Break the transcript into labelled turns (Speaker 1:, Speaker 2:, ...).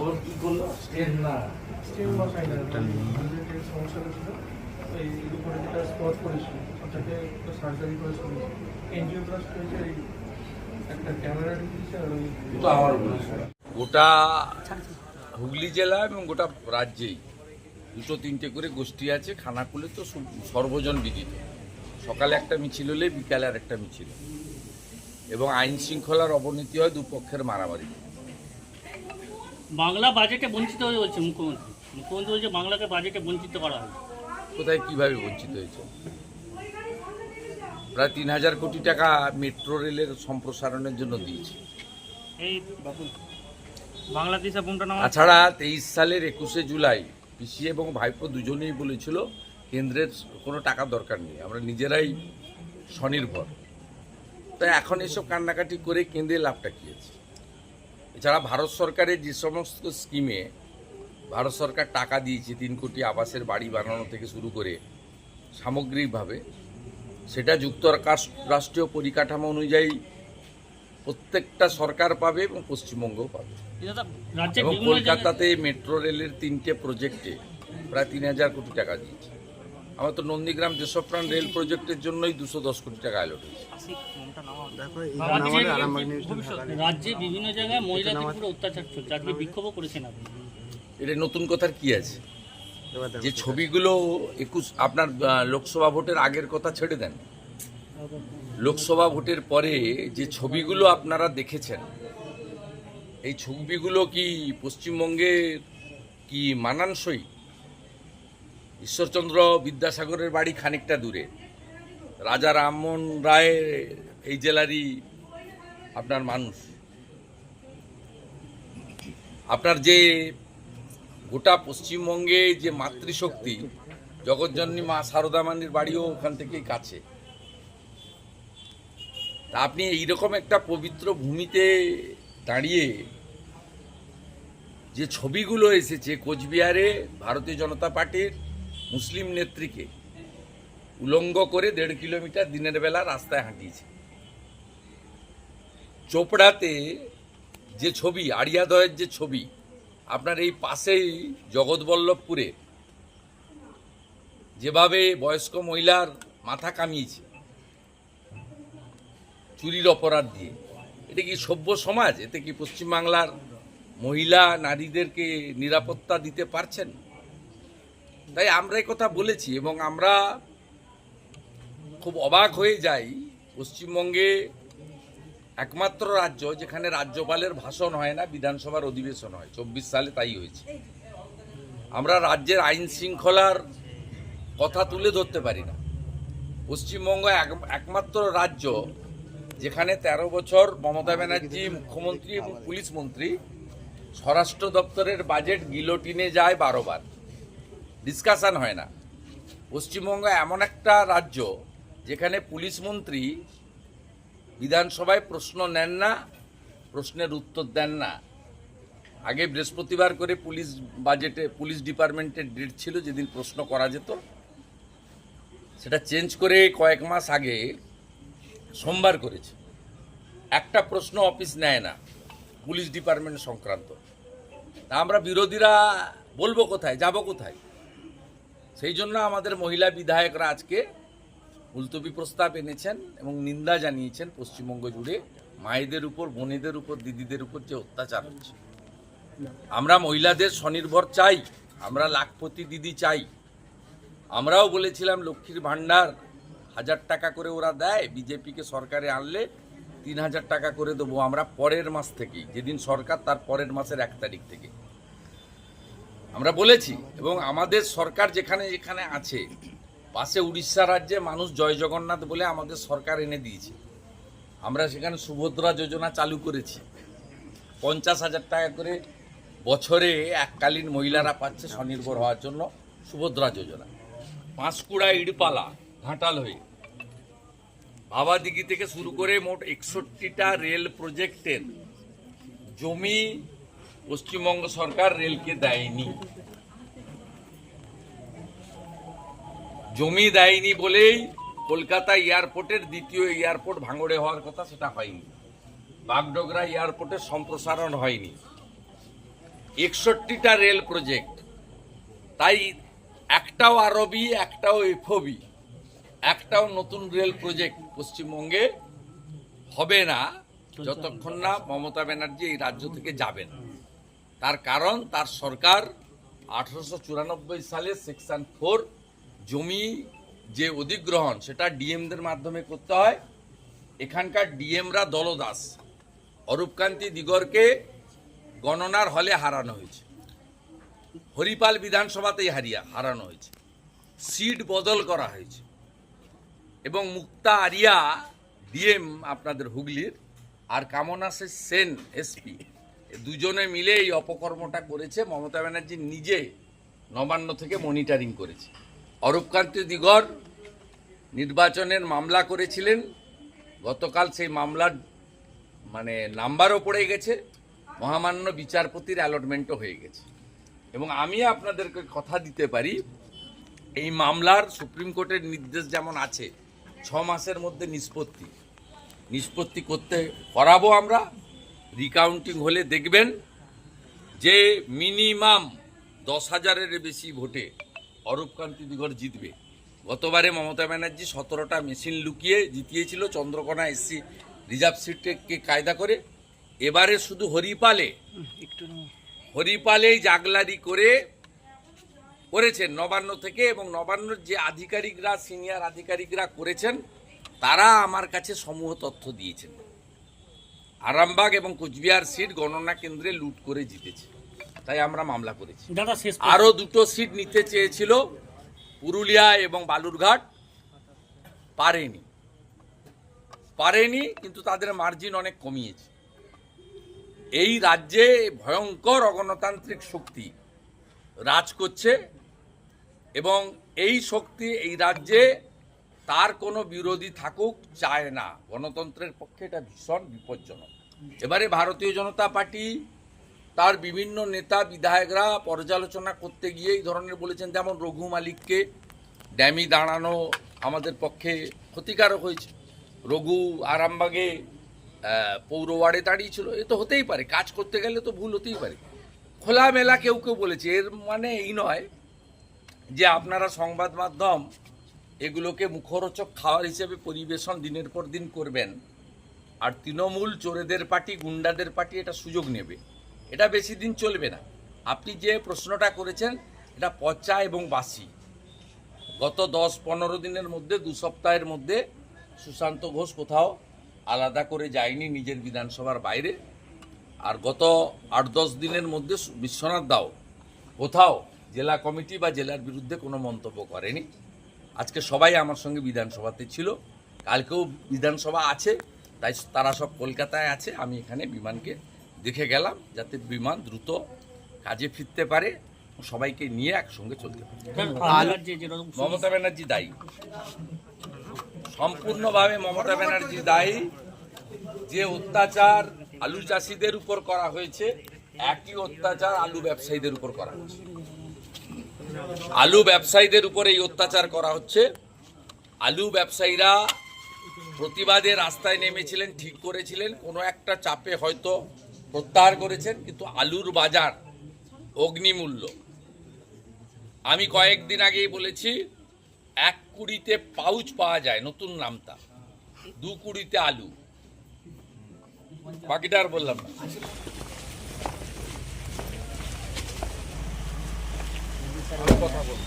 Speaker 1: ওর কি করল? স্টেন না।
Speaker 2: স্টেম বসাই না। সমস্যাটা ছিল এই উপরে যেটা স্পট করেছিল ওটাকে একটু সার্জারি করেছিল এনজিওপ্লাস্ট করেছে এই একটা ক্যামেরা ঢুকিয়েছে আর ওই
Speaker 1: তো আমার
Speaker 3: গোটা হুগলি জেলা এবং গোটা রাজ্যেই দুটো তিনটে করে গোষ্ঠী আছে খানাকুলে তো সর্বজন বিদিত সকালে একটা মিছিল হলে বিকালে আর একটা মিছিল। এবং আইন শৃঙ্খলার অবনতি হয় দুপক্ষের মারামারি
Speaker 4: বাংলা বাজেটে বঞ্চিত হয়ে বলছে মুখ্যমন্ত্রী। মুখ্যমন্ত্রী বলছে বাংলাকে বাজেটে বঞ্চিত করা হয়
Speaker 3: কোথায় কীভাবে বঞ্চিত হয়েছে? প্রায় তিন হাজার কোটি টাকা মেট্রো রেলের সম্প্রসারণের জন্য দিয়েছে।
Speaker 4: এই বাংলাদেশে
Speaker 3: তাছাড়া তেইশ সালের একুশে জুলাই পিসি এবং ভাইপো দুজনেই বলেছিল কেন্দ্রের কোনো টাকা দরকার নেই আমরা নিজেরাই স্বনির্ভর। তাই এখন এসব কান্নাকাটি করে কেন্দ্রে লাভটা কী আছে? এছাড়া ভারত সরকারের যে সমস্ত স্কিমে ভারত সরকার টাকা দিয়েছে তিন কোটি আবাসের বাড়ি বানানো থেকে শুরু করে সামগ্রিকভাবে সেটা যুক্তরাষ্ট্রীয় পরিকাঠামো অনুযায়ী প্রত্যেকটা সরকার পাবে এবং পশ্চিমবঙ্গও পাবে। এবং কলকাতাতে মেট্রো রেলের তিনটে প্রজেক্টে প্রায় তিন হাজার কোটি টাকা দিয়েছে। আমার তো নন্দীগ্রাম দেশপ্রাণ রেল প্রজেক্টের জন্যই দুশো দশ কোটি টাকা অ্যালোট হয়েছে।
Speaker 4: রাজ্যে রাজ্যে বিভিন্ন জায়গায় মহিলাদের উপরে অত্যাচার চলছে। আজকে বিক্ষোভও করেছেন আপনি।
Speaker 3: এটা নতুন কথার কি আছে? যে ছবিগুলো একুশ আপনার লোকসভা ভোটের আগের কথা ছেড়ে দেন। লোকসভা ভোটের পরে যে ছবিগুলো আপনারা দেখেছেন এই ছবিগুলো কি পশ্চিমবঙ্গে কি মানানসই? ঈশ্বরচন্দ্র বিদ্যাসাগরের বাড়ি খানিকটা দূরে। রাজা রামমোহন রায় এই জেলারই আপনার মানুষ। আপনার যে গোটা পশ্চিমবঙ্গে যে মাতৃশক্তি জগৎজননী মা সারদা মানির বাড়িও ওখান থেকেই কাছে। তা আপনি এইরকম একটা পবিত্র ভূমিতে দাঁড়িয়ে যে ছবিগুলো এসেছে কোচবিহারে ভারতীয় জনতা পার্টির মুসলিম নেত্রীকে উলঙ্গ করে দেড় কিলোমিটার দিনের বেলা রাস্তায় হাঁটিয়েছে। চোপড়াতে যে ছবি আড়িয়াদয়ের যে ছবি, আপনার এই পাশেই জগৎবল্লভপুরে যেভাবে বয়স্ক মহিলার মাথা কামিয়েছে, চুরির অপরাধ দিয়ে। এটা কি সভ্য সমাজ? এতে কি পশ্চিমবাংলার মহিলা নারীদেরকে নিরাপত্তা দিতে পারছেন? তাই আমরা কথা বলেছি এবং আমরা খুব অবাক হয়ে যাই। পশ্চিমবঙ্গে একমাত্র রাজ্য যেখানে রাজ্যপালের ভাষণ হয় না, বিধানসভার অধিবেশন হয়। চব্বিশ সালে তাই হয়েছে। আমরা রাজ্যের আইন শৃঙ্খলার কথা তুলে ধরতে পারি না। পশ্চিমবঙ্গ এক- একমাত্র রাজ্য যেখানে ১৩ বছর মমতা ব্যানার্জি মুখ্যমন্ত্রী এবং পুলিশ মন্ত্রী স্বরাষ্ট্র দপ্তরের বাজেট গিলোটিনে যায় বারোবার ডিসকাশন হয় না। পশ্চিমবঙ্গ এমন একটা রাজ্য যেখানে পুলিশ মন্ত্রী বিধানসভায় প্রশ্ন নেন না, প্রশ্নের উত্তর দেন না। আগে বৃহস্পতিবার করে পুলিশ বাজেটে পুলিশ ডিপার্টমেন্টের ডেট ছিল যেদিন প্রশ্ন করা যেত। সেটা চেঞ্জ করে কয়েক মাস আগে সোমবার করেছে। একটা প্রশ্ন অফিস নেয় না, পুলিশ ডিপার্টমেন্ট সংক্রান্ত। তা আমরা বিরোধীরা বলব কোথায়, যাব কোথায়? সেই জন্য আমাদের মহিলা বিধায়করা আজকে মুলতবি প্রস্তাব এনেছেন এবং নিন্দা জানিয়েছেন পশ্চিমবঙ্গ জুড়ে মায়েদের উপর, বোনেদের উপর, দিদিদের উপর যে অত্যাচার হচ্ছে। আমরা মহিলাদের স্বনির্ভর চাই, আমরা লাখপতি দিদি চাই। আমরাও বলেছিলাম লক্ষ্মীর ভাণ্ডার হাজার টাকা করে ওরা দেয়, বিজেপিকে সরকারে আনলে তিন হাজার টাকা করে দেবো। আমরা পরের মাস থেকেই, যেদিন সরকার তার পরের মাসের এক তারিখ থেকে। আমরা বলেছি, এবং আমাদের সরকার যেখানে যেখানে আছে, পাশে উড়িষ্যা রাজ্যে মানুষ জয় জগন্নাথ বলে আমাদের সরকার এনে দিয়েছে। আমরা সেখানে সুভদ্রা যোজনা চালু করেছি। পঞ্চাশ হাজার টাকা করে বছরে এককালীন মহিলারা পাচ্ছে স্বনির্ভর হওয়ার জন্য সুভদ্রা যোজনা। পাঁশকুড়া ইড়পালা ঘাটাল হয়ে। ভাবাদিঘি থেকে শুরু করে মোট একষট্টিটা রেল প্রজেক্টের জমি পশ্চিমবঙ্গ সরকার রেলকে দেয়নি। জমি দেয়নি বলেই কলকাতা এয়ারপোর্টের দ্বিতীয় এয়ারপোর্ট ভাঙড়ে হওয়ার কথা সেটা হয়নি। বাগডোগরা এয়ারপোর্টের সম্প্রসারণ হয়নি। একষট্টিটা রেল প্রজেক্ট। তাই একটাও আরবি একটাও এফবি একটাও নতুন রেল প্রজেক্ট পশ্চিমবঙ্গে হবে না, যতক্ষণ না মমতা ব্যানার্জি এই রাজ্য থেকে যাবেন। তার কারণ, তার সরকার আঠারোশো চুরানব্বই সালে সেকশন ফোর জমি যে অধিগ্রহণ, সেটা ডিএমদের মাধ্যমে করতে হয়। এখানকার ডিএমরা দলদাস। অরূপকান্তি দিগরকে গণনার হলে হারানো হয়েছে। হরিপাল বিধানসভাতেই হারিয়া, হারানো হয়েছে। সিট বদল করা হয়েছে। এবং মুক্তা আরিয়া ডিএম আপনাদের হুগলির, আর কামনাসের সেন এসপি দুজনে মিলে এই অপকর্মটা করেছে। মমতা ব্যানার্জি নিজে নবান্ন থেকে মনিটারিং করেছে। অরূপকান্তি দিগর নির্বাচনের মামলা করেছিলেন। গতকাল সেই মামলার মানে নাম্বারও পড়ে গেছে। মহামান্য বিচারপতির অ্যালটমেন্টও হয়ে গেছে। এবং আমি আপনাদেরকে কথা দিতে পারি, এই মামলার সুপ্রিম কোর্টের নির্দেশ যেমন আছে, ছ মাসের মধ্যে নিষ্পত্তি। নিষ্পত্তি করতে করাবো আমরা। রিকাউন্টিং হলে দেখবেন যে মিনিমাম দশ হাজারের বেশি ভোটে অরূপকান্তি দিগর জিতবে। গতবারে মমতা ব্যানার্জি সতেরোটা মেশিন লুকিয়ে জিতিয়েছিল, চন্দ্রকোনা এসসি রিজার্ভ সিটকে কায়দা করে। এবারে শুধু হরিপালে, হরিপালেই জাগলারি করে করেছেন নবান্ন থেকে এবং নবান্নর যে আধিকারিকরা সিনিয়র আধিকারিকরা করেছেন, তারা আমার কাছে সমূহ তথ্য দিয়েছেন। আরামবাগ এবং কোচবিহার সিট গণনা কেন্দ্রে লুট করে জিতেছে। তাই আমরা মামলা করেছি। আরও দুটো সিট নিতে চেয়েছিল পুরুলিয়া এবং বালুরঘাট। পারেনি। পারেনি কিন্তু তাদের মার্জিন অনেক কমিয়েছে। এই রাজ্যে ভয়ঙ্কর অগণতান্ত্রিক শক্তি রাজ করছে এবং এই শক্তি এই রাজ্যে তার কোনো বিরোধী থাকুক, চায় না। গণতন্ত্রের পক্ষে এটা ভীষণ বিপজ্জনক। এবারে ভারতীয় জনতা পার্টি, তার বিভিন্ন নেতা, বিধায়করা পর্যালোচনা করতে গিয়ে এই ধরনের বলেছেন, যেমন রঘু মালিককে ড্যামি দাঁড়ানো আমাদের পক্ষে ক্ষতিকারক হয়েছে। রঘু আরামবাগে পৌর ওয়ার্ডে দাঁড়িয়েছিল। এ তো হতেই পারে, কাজ করতে গেলে তো ভুল হতেই পারে। খোলামেলা কেউ কেউ বলেছে, এর মানে এই নয় যে আপনারা সংবাদ মাধ্যম এগুলোকে মুখরোচক খাওয়ার হিসেবে পরিবেশন দিনের পর দিন করবেন। আর তৃণমূল চোরেদের পার্টি, গুন্ডাদের পার্টি এটা সুযোগ নেবে। এটা বেশি দিন চলবে না। আপনি যে প্রশ্নটা করেছেন, এটা পচা এবং বাসি। গত দশ পনেরো দিনের মধ্যে, দু সপ্তাহের মধ্যে সুশান্ত ঘোষ কোথাও আলাদা করে যায়নি নিজের বিধানসভার বাইরে। আর গত আট দশ দিনের মধ্যে বিশ্বনাথ দাও কোথাও জেলা কমিটি বা জেলার বিরুদ্ধে কোনো মন্তব্য করেনি। আজকে সবাই আমার সঙ্গে বিধানসভাতে ছিল। কালকেও বিধানসভা আছে তাই তারা সব কলকাতায় আছে। আমি এখানে বিমানকে দেখে গেলাম যাতে বিমান দ্রুত কাজে ফিরতে পারে। সবাইকে নিয়ে একসঙ্গে চলতে পারে। মমতা ব্যানার্জি দায়ী। সম্পূর্ণভাবে মমতা ব্যানার্জি দায়ী। যে অত্যাচার আলু চাষিদের উপর করা হয়েছে একই অত্যাচার আলু ব্যবসায়ীদের উপর করা হচ্ছে আলু ব্যবসায়ীদের উপরে এই অত্যাচার করা হচ্ছে। আলু ব্যবসায়ীরা প্রতিবাদে রাস্তায় নেমেছিলেন, ঠিক করেছিলেন। কোনো একটা চাপে হয়তো প্রত্যাহার করেছেন, কিন্তু আলুর বাজার অগ্নিমূল্য। আমি কয়েকদিন আগেই বলেছি, এক কুড়িতে পাউচ পাওয়া যায়, নতুন নামতা দু কুড়িতে আলু। বাকিটা আর বললাম না। কথা বল।